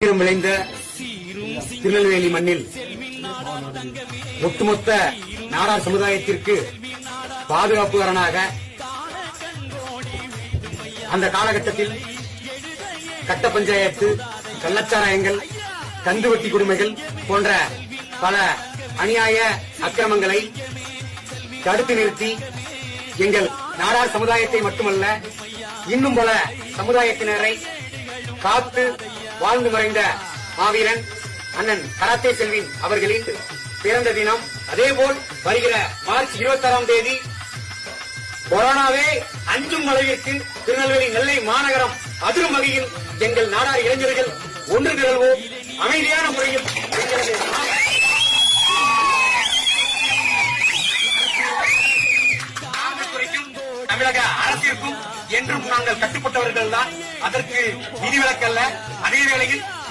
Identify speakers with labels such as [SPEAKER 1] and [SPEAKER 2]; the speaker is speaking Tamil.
[SPEAKER 1] வீரம் விளைந்த திருநெல்வேலி மண்ணில் ஒட்டுமொத்த நாடார் சமுதாயத்திற்கு பாதுகாப்புகாரனாக அந்த காலகட்டத்தில் கட்ட பஞ்சாயத்து கள்ளச்சாராயங்கள் கந்துவட்டி கொடுமைகள் போன்ற பல அநியாய அக்கிரமங்களை தடுத்து நிறுத்தி எங்கள் நாடார் சமுதாயத்தை மட்டுமல்ல இன்னும் பல சமுதாயத்தினரை காத்து வாழ்ந்து மறைந்த மாவீரன் அண்ணன் கராத்தே செல்வின் அவர்களின் பிறந்த தினம். அதேபோல் வருகிற மார்ச் இருபத்தி ஆறாம் தேதி கொரோனாவே அஞ்சும் அளவிற்கு திருநெல்வேலி நெல்லை மாநகரம் அதிரும் வகையில் எங்கள் நாடார் இளைஞர்கள் ஒன்று திரள்வோம் அமைதியான முறையில் தமிழக அரசிற்கும் என்றும் நாங்கள் கட்டுப்பட்டவர்கள் தான் அதற்கு விதிவிலக்கல்ல அதே வேளையில்